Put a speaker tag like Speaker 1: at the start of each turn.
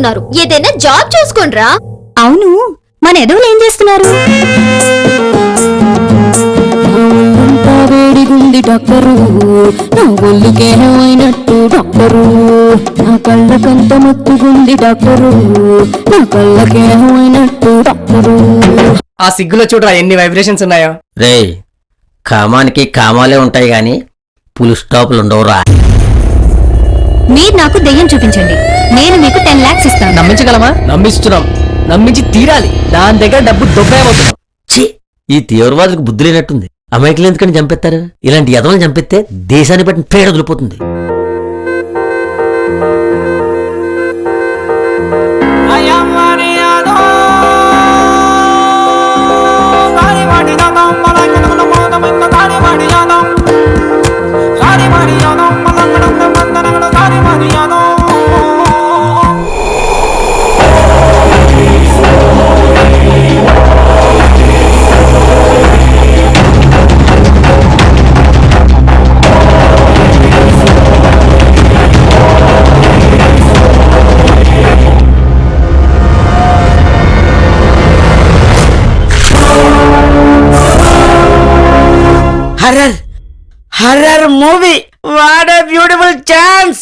Speaker 1: చేస్తున్నారు. ఏదైనా జాబ్ చూసుకోండ్రా.
Speaker 2: అవును మన ఎదవులు ఏం చేస్తున్నారు?
Speaker 3: ఒళ్ళంతా వేడిగుంది డాక్టరు. నా ఒళ్ళుకేమైనట్టు డాక్టరు. నా కళ్ళకంత మత్తుగుంది డాక్టరు. నా కళ్ళకేమైనట్టు డాక్టరు.
Speaker 4: ఆ సిగ్గులో చూడరా ఎన్ని వైబ్రేషన్స్ ఉన్నాయో.
Speaker 5: రేయ్ కామానికి కామాలే ఉంటాయి గాని పులి స్టాపులు ఉండవురా.
Speaker 2: మీరు నాకు దెయ్యం చూపించండి. నేను మీకు టెన్ లాక్స్ ఇస్తాను.
Speaker 4: నమ్మించగలమా? నమ్మిస్తున్నాం. నమ్మించి తీరాలి. దాని దగ్గర డబ్బు దొబ్బేయబోతున్నాం.
Speaker 5: ఛీ! ఈ తీవ్రవాదులకు బుద్ధి లేనట్టుంది. అమాయకులు ఎందుకని చంపేస్తారు? ఇలాంటి యదవలు చంపిస్తే దేశాన్ని బట్టి పేడ వదిలిపోతుంది.
Speaker 6: Horror. Horror movie. What a beautiful chance